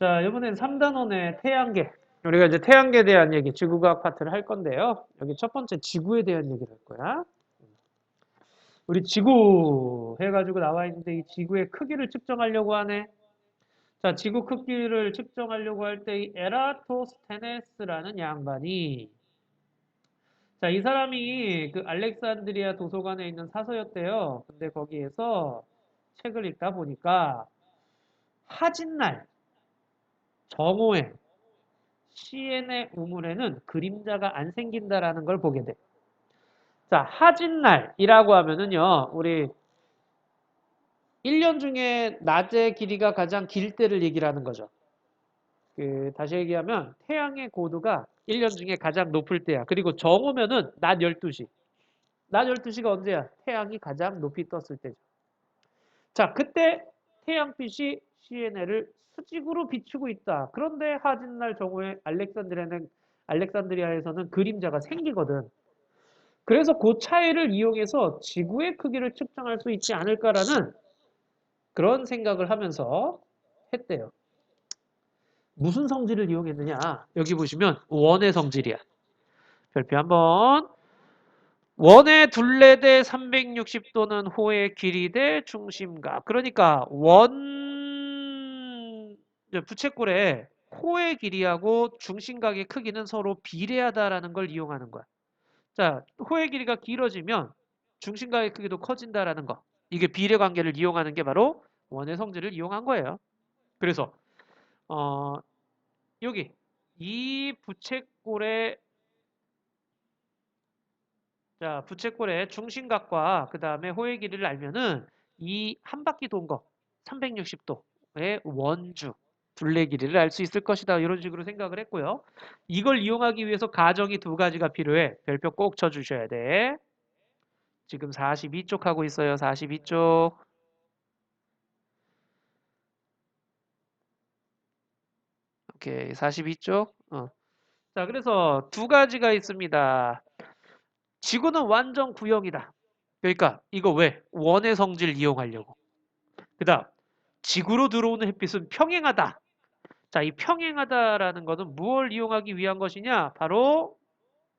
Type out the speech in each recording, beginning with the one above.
자, 이번엔 3단원의 태양계. 우리가 이제 태양계에 대한 얘기, 지구과학 파트를 할 건데요. 여기 첫 번째 지구에 대한 얘기를 할 거야. 우리 지구 해가지고 나와 있는데 이 지구의 크기를 측정하려고 하네. 자, 지구 크기를 측정하려고 할 때 이 에라토스테네스라는 양반이 자, 이 사람이 그 알렉산드리아 도서관에 있는 사서였대요. 근데 거기에서 책을 읽다 보니까 하진날, 정오에, 시엔의 우물에는 그림자가 안 생긴다라는 걸 보게 돼. 자, 하진날이라고 하면은요, 우리 1년 중에 낮의 길이가 가장 길 때를 얘기를 하는 거죠. 그, 다시 얘기하면 태양의 고도가 1년 중에 가장 높을 때야. 그리고 정오면은 낮 12시. 낮 12시가 언제야? 태양이 가장 높이 떴을 때죠. 자, 그때 태양빛이 시에네를 수직으로 비추고 있다. 그런데 하진날 정오에 알렉산드리아는 알렉산드리아에서는 그림자가 생기거든. 그래서 그 차이를 이용해서 지구의 크기를 측정할 수 있지 않을까라는 그런 생각을 하면서 했대요. 무슨 성질을 이용했느냐? 여기 보시면 원의 성질이야. 별표 한번. 원의 둘레 대 360도는 호의 길이 대 중심각. 그러니까 원 부채꼴에 호의 길이하고 중심각의 크기는 서로 비례하다라는 걸 이용하는 거야. 자, 호의 길이가 길어지면 중심각의 크기도 커진다라는 거. 이게 비례 관계를 이용하는 게 바로 원의 성질을 이용한 거예요. 그래서 어, 여기 이 부채꼴의 자, 부채꼴의 중심각과 그 다음에 호의 길이를 알면은 이 한 바퀴 돈 거 360도의 원주 둘레 길이를 알 수 있을 것이다. 이런 식으로 생각을 했고요. 이걸 이용하기 위해서 가정이 두 가지가 필요해. 별표 꼭 쳐주셔야 돼. 지금 42쪽 하고 있어요. 42쪽. 오케이. 42쪽. 어. 자, 그래서 두 가지가 있습니다. 지구는 완전 구형이다. 그러니까 이거 왜? 원의 성질 이용하려고. 그 다음 지구로 들어오는 햇빛은 평행하다. 자, 이 평행하다라는 것은 무엇을 이용하기 위한 것이냐? 바로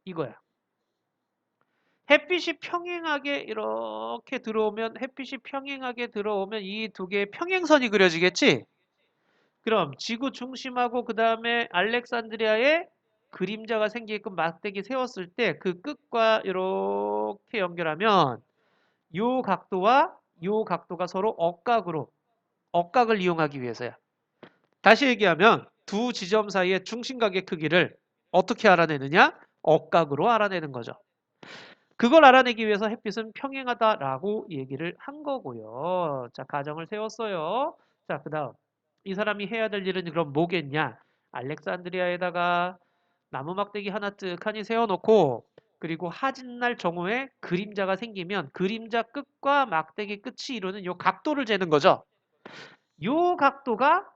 이거야. 햇빛이 평행하게 이렇게 들어오면 햇빛이 평행하게 들어오면 이 두 개의 평행선이 그려지겠지? 그럼 지구 중심하고 그 다음에 알렉산드리아의 그림자가 생기게끔 막대기 세웠을 때 그 끝과 이렇게 연결하면 요 각도와 요 각도가 서로 억각으로 억각을 이용하기 위해서야. 다시 얘기하면 두 지점 사이의 중심각의 크기를 어떻게 알아내느냐? 억각으로 알아내는 거죠. 그걸 알아내기 위해서 햇빛은 평행하다라고 얘기를 한 거고요. 자, 가정을 세웠어요. 자, 그 다음 이 사람이 해야 될 일은 그럼 뭐겠냐? 알렉산드리아에다가 나무 막대기 하나 뜩하니 세워놓고 그리고 하진날 정오에 그림자가 생기면 그림자 끝과 막대기 끝이 이루는 요 각도를 재는 거죠. 요 각도가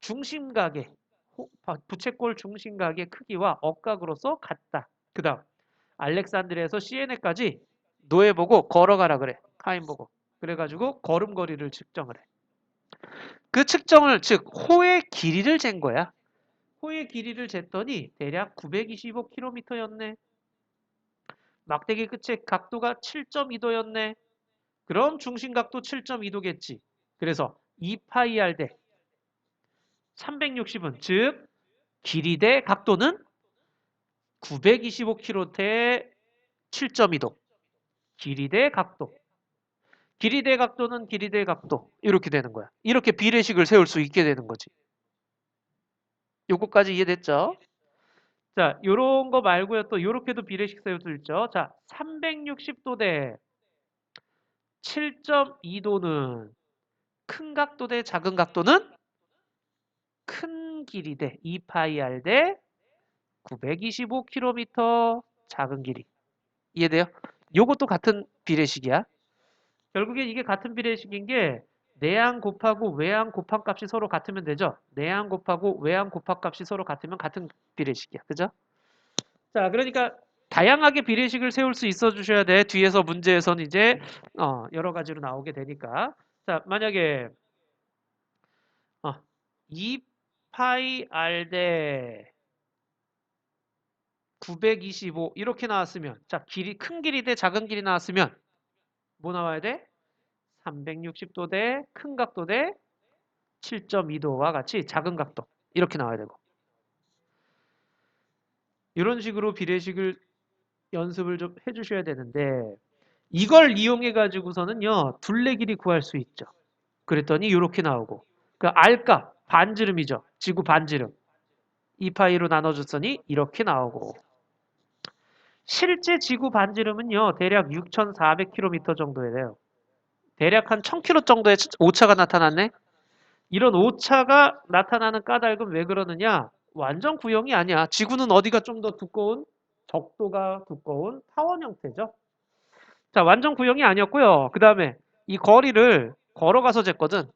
중심각의 부채꼴 중심각의 크기와 억각으로서 같다. 그 다음 알렉산드리아에서 시에네까지 노예 보고 걸어가라 그래. 카인 보고. 그래가지고 걸음거리를 측정을 해. 그 측정을 즉 호의 길이를 잰 거야. 호의 길이를 쟀더니 대략 925km였네. 막대기 끝의 각도가 7.2도였네. 그럼 중심각도 7.2도겠지. 그래서 2파이 r 대 360은 즉 길이 대 각도는 925km 대 7.2도. 길이 대 각도. 길이 대 각도는 길이 대 각도. 이렇게 되는 거야. 이렇게 비례식을 세울 수 있게 되는 거지. 요거까지 이해됐죠? 자, 요런 거 말고요. 또 요렇게도 비례식 세울 수 있죠. 자, 360도 대 7.2도는 큰 각도 대 작은 각도는 큰 길이 대 2파이 r 대 925km 작은 길이. 이해돼요? 요것도 같은 비례식이야. 결국에 이게 같은 비례식인 게 내항 곱하고 외항 곱한 값이 서로 같으면 되죠. 내항 곱하고 외항 곱한 값이 서로 같으면 같은 비례식이야. 그죠? 자, 그러니까 다양하게 비례식을 세울 수 있어 주셔야 돼. 뒤에서 문제에선 이제 어, 여러 가지로 나오게 되니까. 자, 만약에 어, 2 파이 대925 이렇게 나왔으면 자 길이 큰 길이 대 작은 길이 나왔으면 뭐 나와야 돼? 360도 대 큰 각도 대 7.2도와 같이 작은 각도 이렇게 나와야 되고 이런 식으로 비례식을 연습을 좀 해주셔야 되는데 이걸 이용해 가지고서는요 둘레 길이 구할 수 있죠. 그랬더니 이렇게 나오고 그 R값 반지름이죠. 지구 반지름 2파이로 나눠줬더니 이렇게 나오고 실제 지구 반지름은요 대략 6,400km 정도에 돼요. 대략 한 1000km 정도의 오차가 나타났네. 이런 오차가 나타나는 까닭은 왜 그러느냐? 완전 구형이 아니야. 지구는 어디가 좀 더 두꺼운? 적도가 두꺼운 타원 형태죠. 자, 완전 구형이 아니었고요. 그 다음에 이 거리를 걸어가서 쟀거든.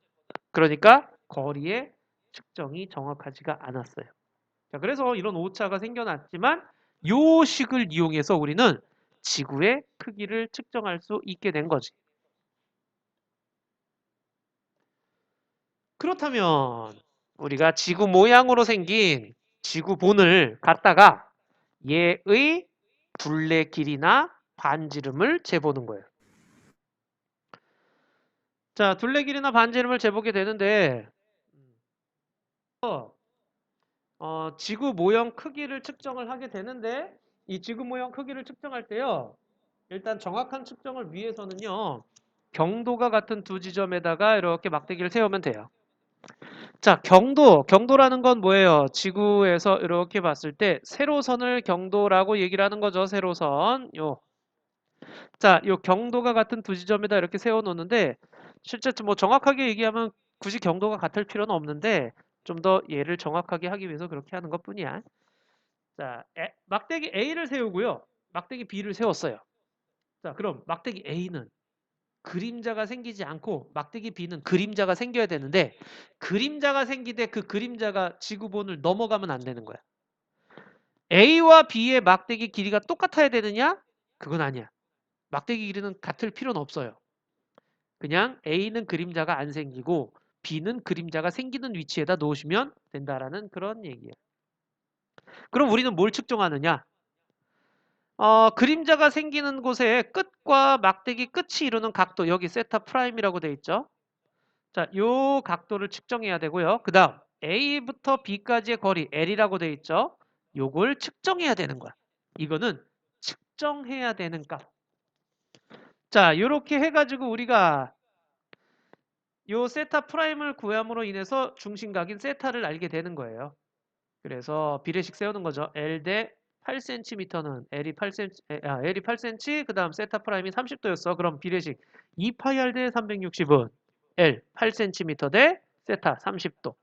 그러니까 거리의 측정이 정확하지가 않았어요. 자, 그래서 이런 오차가 생겨났지만 요 식을 이용해서 우리는 지구의 크기를 측정할 수 있게 된 거지. 그렇다면 우리가 지구 모양으로 생긴 지구 본을 갖다가 얘의 둘레 길이나 반지름을 재보는 거예요. 자, 둘레 길이나 반지름을 재보게 되는데 어, 어, 지구 모형 크기를 측정을 하게 되는데 이 지구 모형 크기를 측정할 때요. 일단 정확한 측정을 위해서는요. 경도가 같은 두 지점에다가 이렇게 막대기를 세우면 돼요. 자, 경도. 경도라는 건 뭐예요? 지구에서 이렇게 봤을 때 세로선을 경도라고 얘기를 하는 거죠. 세로선. 요. 자, 요 경도가 같은 두 지점에다 이렇게 세워 놓는데 실제 뭐 정확하게 얘기하면 굳이 경도가 같을 필요는 없는데 좀 더 얘를 정확하게 하기 위해서 그렇게 하는 것 뿐이야. 자, 에- 막대기 A를 세우고요. 막대기 B를 세웠어요. 자, 그럼 막대기 A는 그림자가 생기지 않고 막대기 B는 그림자가 생겨야 되는데 그림자가 생기되 그 그림자가 지구본을 넘어가면 안 되는 거야. A와 B의 막대기 길이가 똑같아야 되느냐? 그건 아니야. 막대기 길이는 같을 필요는 없어요. 그냥 A는 그림자가 안 생기고 B는 그림자가 생기는 위치에다 놓으시면 된다라는 그런 얘기예요. 그럼 우리는 뭘 측정하느냐? 어, 그림자가 생기는 곳에 끝과 막대기 끝이 이루는 각도 여기 세타 프라임이라고 돼 있죠. 자, 요 각도를 측정해야 되고요. 그 다음 A부터 B까지의 거리 L이라고 돼 있죠. 요걸 측정해야 되는 거야. 이거는 측정해야 되는 값. 자, 요렇게 해가지고 우리가 요 세타 프라임을 구함으로 인해서 중심각인 세타를 알게 되는 거예요. 그래서 비례식 세우는 거죠. L 대 8cm는 L이 8cm, 아, L이 8cm, 그 다음 세타 프라임이 30도였어. 그럼 비례식 2파이 R 대 360은 L 8cm 대 세타 30도.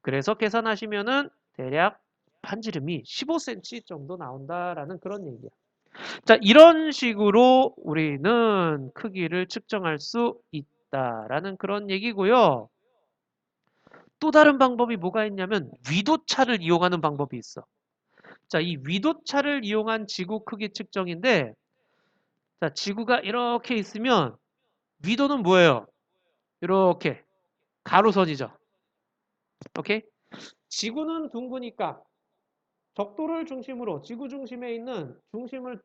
그래서 계산하시면은 대략 반지름이 15cm 정도 나온다라는 그런 얘기야. 자, 이런 식으로 우리는 크기를 측정할 수 있다 라는 그런 얘기고요. 또 다른 방법이 뭐가 있냐면 위도차를 이용하는 방법이 있어. 자, 이 위도차를 이용한 지구 크기 측정인데 자, 지구가 이렇게 있으면 위도는 뭐예요? 이렇게 가로선이죠. 오케이? 지구는 둥그니까 적도를 중심으로 지구 중심에 있는 중심을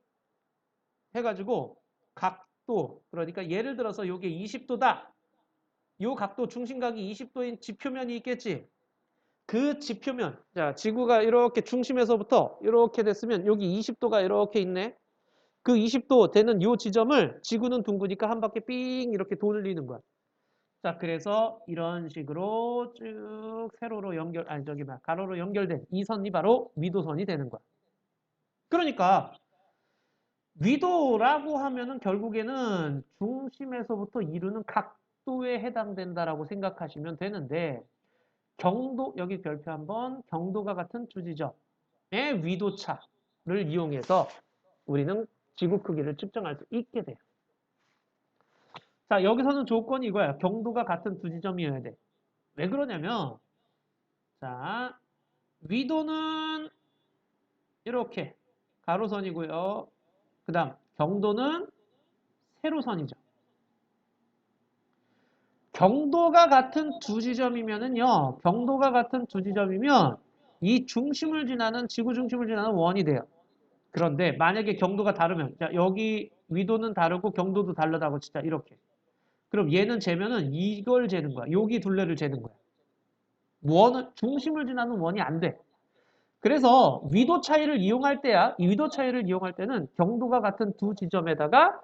해가지고 각 도 그러니까 예를 들어서 이게 20도다. 요 각도 중심각이 20도인 지표면이 있겠지. 그 지표면 자 지구가 이렇게 중심에서부터 이렇게 됐으면 여기 20도가 이렇게 있네. 그 20도 되는 요 지점을 지구는 둥그니까 한 바퀴 삥 이렇게 돌리는 거야. 자 그래서 이런 식으로 쭉 세로로 연결 아니 저기 막 가로로 연결된 이 선이 바로 위도선이 되는 거야. 그러니까 위도라고 하면은 결국에는 중심에서부터 이루는 각도에 해당된다라고 생각하시면 되는데 경도 여기 별표 한번 경도가 같은 두 지점의 위도차를 이용해서 우리는 지구 크기를 측정할 수 있게 돼요. 자 여기서는 조건이 이거야. 경도가 같은 두 지점이어야 돼. 왜 그러냐면 자 위도는 이렇게 가로선이고요. 그 다음 경도는 세로선이죠. 경도가 같은 두 지점이면은요. 경도가 같은 두 지점이면 이 중심을 지나는 지구 중심을 지나는 원이 돼요. 그런데 만약에 경도가 다르면 자, 여기 위도는 다르고 경도도 다르다고 진짜 이렇게. 그럼 얘는 재면은 이걸 재는 거야. 여기 둘레를 재는 거야. 원은 중심을 지나는 원이 안 돼. 그래서 위도 차이를 이용할 때야. 이 위도 차이를 이용할 때는 경도가 같은 두 지점에다가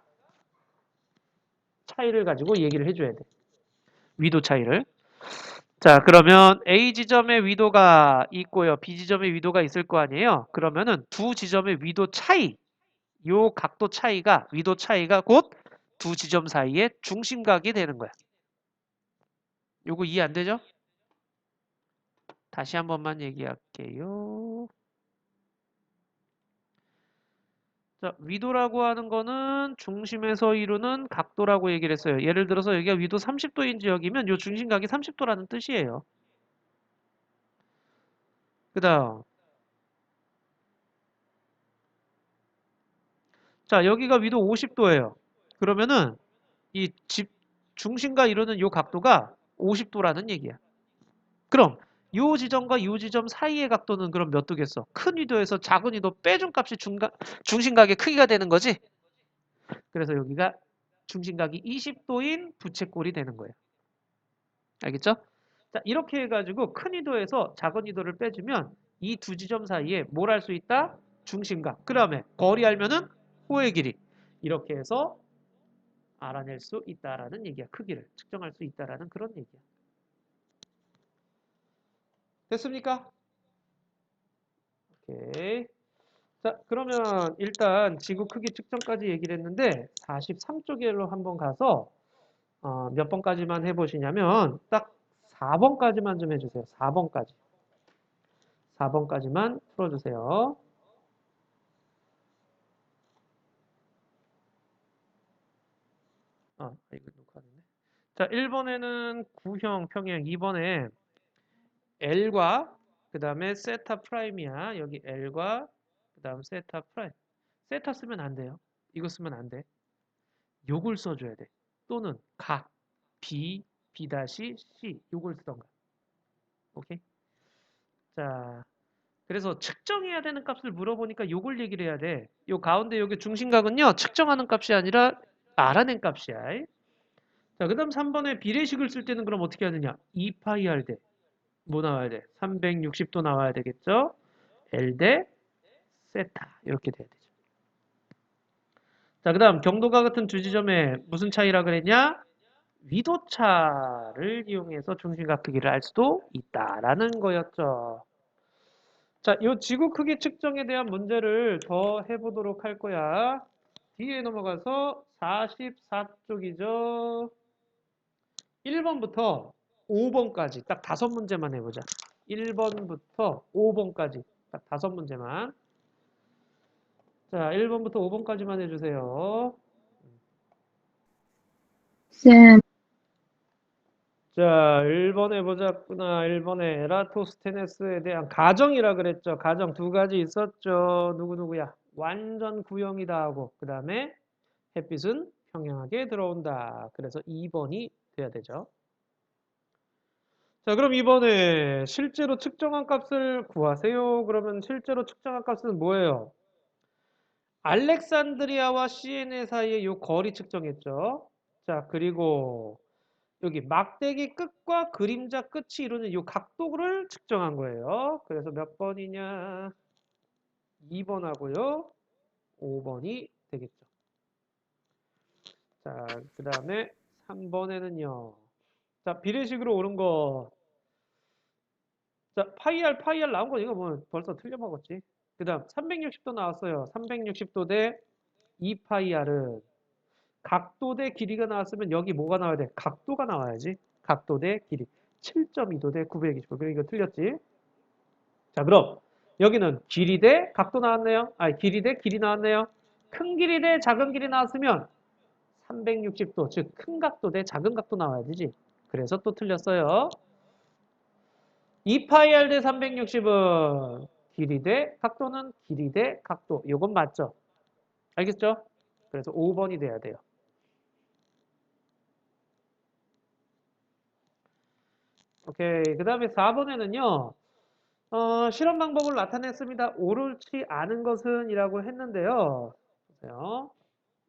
차이를 가지고 얘기를 해줘야 돼. 위도 차이를. 자, 그러면 A 지점의 위도가 있고요. B 지점의 위도가 있을 거 아니에요. 그러면은 두 지점의 위도 차이, 요 각도 차이가, 위도 차이가 곧 두 지점 사이의 중심각이 되는 거야. 요거 이해 안 되죠? 다시 한 번만 얘기할게요. 자, 위도라고 하는 거는 중심에서 이루는 각도라고 얘기를 했어요. 예를 들어서 여기가 위도 30도인 지역이면 요 중심각이 30도라는 뜻이에요. 그 다음 자, 여기가 위도 50도예요. 그러면은 이 집 중심과 이루는 요 각도가 50도라는 얘기야. 그럼 요 지점과 요 지점 사이의 각도는 그럼 몇 도겠어? 큰 위도에서 작은 위도 빼준 값이 중간, 중심각의 크기가 되는 거지? 그래서 여기가 중심각이 20도인 부채꼴이 되는 거예요. 알겠죠? 자, 이렇게 해가지고 큰 위도에서 작은 위도를 빼주면 이 두 지점 사이에 뭘 할 수 있다? 중심각. 그 다음에 거리 알면은 호의 길이. 이렇게 해서 알아낼 수 있다라는 얘기야. 크기를 측정할 수 있다라는 그런 얘기야. 됐습니까? 오케이. 자, 그러면 일단 지구 크기 측정까지 얘기를 했는데 43쪽으로 한번 가서 어, 몇 번까지만 해보시냐면 딱 4번까지만 좀 해주세요. 4번까지. 4번까지만 풀어주세요. 아, 이거 녹화됐네. 자, 1번에는 구형 평행, 2번에 L과 그 다음에 세타 프라임이야. 여기 L과 그 다음 세타 프라임. 세타 쓰면 안 돼요. 이거 쓰면 안 돼. 요걸 써줘야 돼. 또는 각 B, B-C 요걸 쓰던가. 오케이? 자, 그래서 측정해야 되는 값을 물어보니까 요걸 얘기를 해야 돼. 요 가운데 여기 중심각은요. 측정하는 값이 아니라 알아낸 값이야. 자, 그 다음 3번에 비례식을 쓸 때는 그럼 어떻게 하느냐? 2파이 할 때. 뭐 나와야 돼? 360도 나와야 되겠죠? L 대 세타 이렇게 돼야 되죠. 자, 그 다음 경도가 같은 두 지점에 무슨 차이라 그랬냐? 위도차를 이용해서 중심각 크기를 알 수도 있다라는 거였죠. 자, 이 지구 크기 측정에 대한 문제를 더 해보도록 할 거야. 뒤에 넘어가서 44쪽이죠. 1번부터 5번까지 딱 다섯 문제만 해보자. 1번부터 5번까지 딱 다섯 문제만. 자, 1번부터 5번까지만 해주세요. 쌤, 자, 1번 해보자꾸나. 1번에 에라토스테네스에 대한 가정이라 그랬죠. 가정 두 가지 있었죠. 누구누구야? 완전 구형이다 하고 그 다음에 햇빛은 평행하게 들어온다. 그래서 2번이 돼야 되죠. 자, 그럼 이번에 실제로 측정한 값을 구하세요. 그러면 실제로 측정한 값은 뭐예요? 알렉산드리아와 시에네 사이의 요 거리 측정했죠. 자, 그리고 여기 막대기 끝과 그림자 끝이 이루는 요 각도를 측정한 거예요. 그래서 몇 번이냐? 2번 하고요. 5번이 되겠죠. 자, 그 다음에 3번에는요. 자, 비례식으로 오는 거. 자, 파이알, 파이알 나온 거 이거 뭐 벌써 틀려 먹었지. 그 다음 360도 나왔어요. 360도 대 2파이알은 각도 대 길이가 나왔으면 여기 뭐가 나와야 돼? 각도가 나와야지. 각도 대 길이. 7.2도 대 925. 그럼 이거 틀렸지? 자, 그럼 여기는 길이 대 각도 나왔네요. 아니, 길이 대 길이 나왔네요. 큰 길이 대 작은 길이 나왔으면 360도, 즉 큰 각도 대 작은 각도 나와야 되지. 그래서 또 틀렸어요. 2파이알 대 360은 길이 대 각도는 길이 대 각도. 이건 맞죠? 알겠죠? 그래서 5번이 돼야 돼요. 오케이. 그 다음에 4번에는요, 어, 실험 방법을 나타냈습니다. 옳지 않은 것은 이라고 했는데요. 보세요.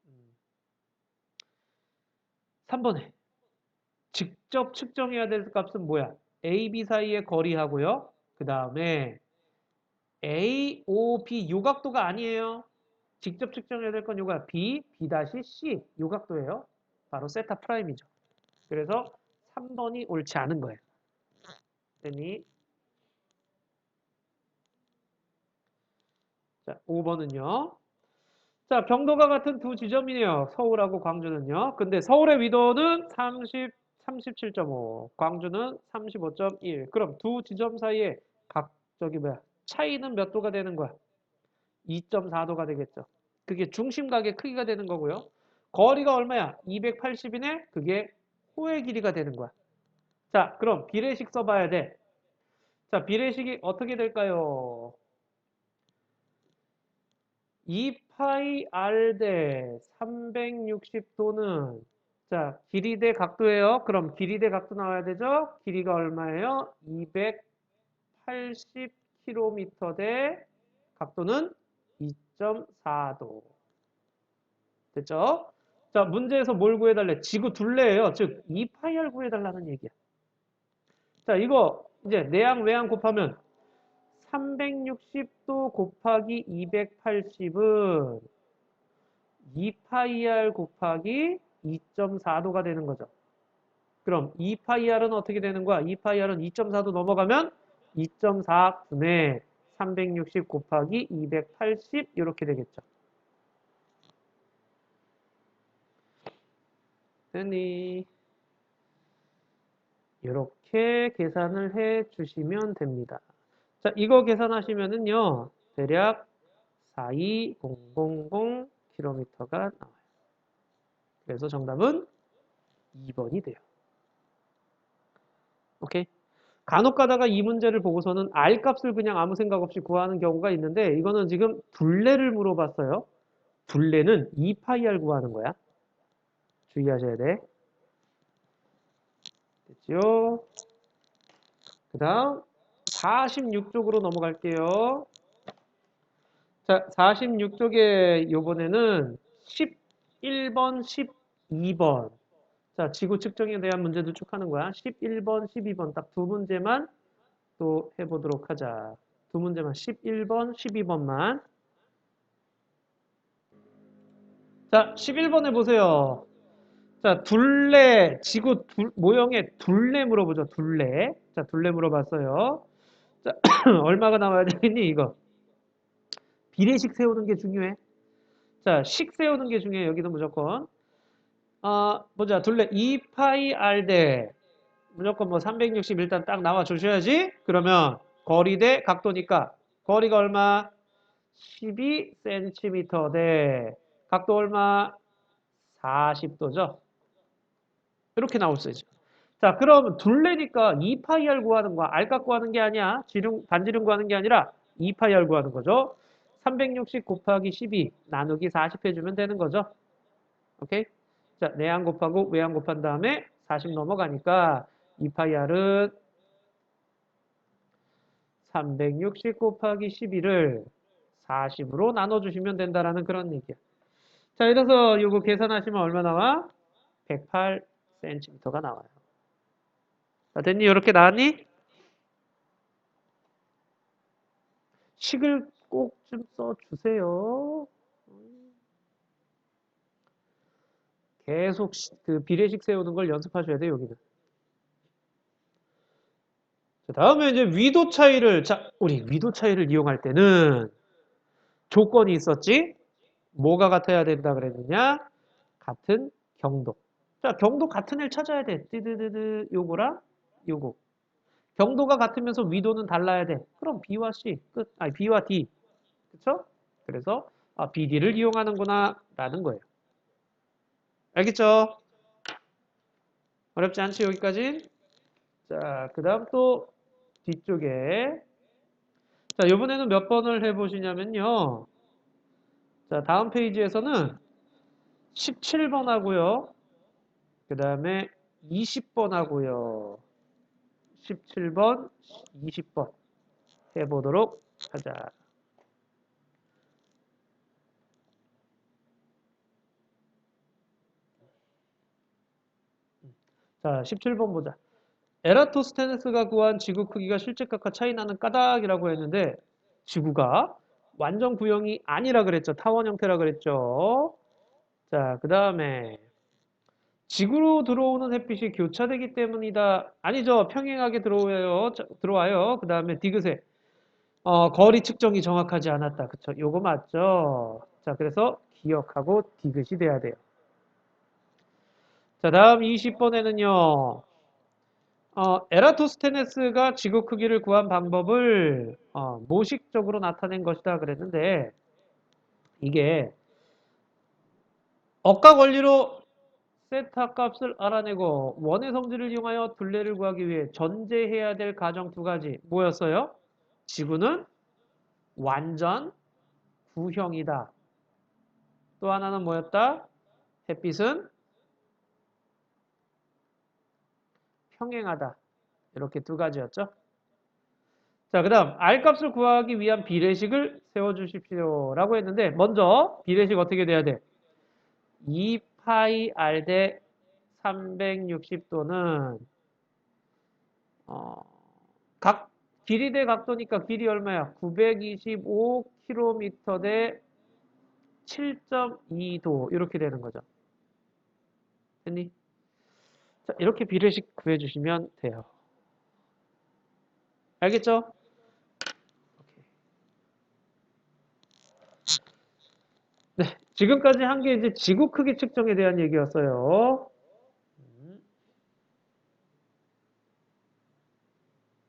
음. 3번에 직접 측정해야 될 값은 뭐야? A, B 사이의 거리하고요. 그 다음에 A, O, B 요각도가 아니에요. 직접 측정해야 될 건 요가 B, B-C 요각도예요. 바로 세타 프라임이죠. 그래서 3번이 옳지 않은 거예요. 됐니? 자, 5번은요. 자, 경도가 같은 두 지점이네요. 서울하고 광주는요. 근데 서울의 위도는 30, 37.5, 광주는 35.1. 그럼 두 지점 사이에 각 저기 뭐야? 차이는 몇 도가 되는 거야? 2.4도가 되겠죠. 그게 중심각의 크기가 되는 거고요. 거리가 얼마야? 280이네? 그게 호의 길이가 되는 거야. 자, 그럼 비례식 써봐야 돼. 자, 비례식이 어떻게 될까요? 2파이 r 대 360도는 자, 길이 대 각도예요. 그럼 길이 대 각도 나와야 되죠? 길이가 얼마예요? 280km 대 각도는 2.4도. 됐죠? 자, 문제에서 뭘 구해달래? 지구 둘레예요. 즉, 2파이R 구해달라는 얘기야. 자, 이거 이제 내양 외양 곱하면 360도 곱하기 280은 2파이R 곱하기 2.4도가 되는 거죠. 그럼 2파이R은 어떻게 되는 거야? 2파이R은 2.4도 넘어가면 2.4 분의 360 곱하기 280 이렇게 되겠죠. 됐니? 이렇게 계산을 해 주시면 됩니다. 자, 이거 계산하시면은요, 대략 42000km가 나와요. 그래서 정답은 2번이 돼요. 오케이? 간혹 가다가 이 문제를 보고서는 R 값을 그냥 아무 생각 없이 구하는 경우가 있는데 이거는 지금 둘레를 물어봤어요. 둘레는 2파이R 구하는 거야. 주의하셔야 돼. 됐죠? 그 다음 46쪽으로 넘어갈게요. 자, 46쪽에 요번에는 11번, 12번. 자, 지구 측정에 대한 문제도 쭉 하는 거야. 11번, 12번 딱 두 문제만 또 해보도록 하자. 두 문제만 11번, 12번만. 자, 11번에 보세요. 자, 둘레, 지구 둘, 모형의 둘레 물어보죠. 둘레. 자, 둘레 물어봤어요. 자, 얼마가 나와야 되겠니, 이거? 비례식 세우는 게 중요해. 자, 식 세우는 게 중요해. 여기도 무조건. 아, 보자. 둘레 2파이 r 대 무조건 뭐 360 일단 딱 나와 주셔야지. 그러면 거리 대 각도니까 거리가 얼마? 12cm 대 각도 얼마? 40도죠. 이렇게 나올 수 있죠. 자, 그럼 둘레니까 2파이R 구하는 거야. R 값 구하는 게 아니야. 지름, 반지름 구하는 게 아니라 2파이R 구하는 거죠. 360 곱하기 12 나누기 40 해주면 되는 거죠. 오케이? 자, 내양 곱하고 외양 곱한 다음에 40 넘어가니까 2파이R은 360 곱하기 12를 40으로 나눠주시면 된다라는 그런 얘기야. 자, 이래서 이거 계산하시면 얼마 나와? 108cm가 나와요. 자, 됐니? 이렇게 나왔니? 식을 꼭 좀 써주세요. 계속 시- 그 비례식 세우는 걸 연습하셔야 돼요, 여기는. 자, 다음에 이제 위도 차이를, 자, 우리 위도 차이를 이용할 때는 조건이 있었지? 뭐가 같아야 된다 그랬느냐? 같은 경도. 자, 경도 같은 일 찾아야 돼. 띠드드드 요거랑 요거. 경도가 같으면서 위도는 달라야 돼. 그럼 B와 C 끝. 아니 B와 D. 그쵸? 그래서 아, BD를 이용하는구나 라는 거예요. 알겠죠? 어렵지 않지 여기까지? 자, 그 다음 또 뒤쪽에 자, 이번에는 몇 번을 해보시냐면요. 자, 다음 페이지에서는 17번 하고요. 그 다음에 20번 하고요. 17번, 20번 해보도록 하자. 자, 17번 보자. 에라토스테네스가 구한 지구 크기가 실제값과 차이 나는 까닭이라고 했는데 지구가 완전 구형이 아니라 그랬죠. 타원 형태라 그랬죠. 자, 그 다음에 지구로 들어오는 햇빛이 교차되기 때문이다. 아니죠. 평행하게 들어와요. 자, 들어와요. 그 다음에 디귿에 어, 거리 측정이 정확하지 않았다. 그쵸? 요거 맞죠? 자, 그래서 기억하고 디귿이 돼야 돼요. 자, 다음 20번에는요. 어, 에라토스테네스가 지구 크기를 구한 방법을 어, 모식적으로 나타낸 것이다 그랬는데 이게 억각 원리로 세타 값을 알아내고 원의 성질을 이용하여 둘레를 구하기 위해 전제해야 될 가정 두 가지 뭐였어요? 지구는 완전 구형이다. 또 하나는 뭐였다? 햇빛은 평행하다. 이렇게 두 가지였죠. 자, 그 다음 R값을 구하기 위한 비례식을 세워주십시오. 라고 했는데 먼저 비례식 어떻게 돼야 돼? 2파이 R 대 360도는 어, 각 길이 대 각도니까 길이 얼마야? 925km 대 7.2도 이렇게 되는 거죠. 됐니? 자, 이렇게 비례식 구해주시면 돼요. 알겠죠? 네, 지금까지 한 게 이제 지구 크기 측정에 대한 얘기였어요.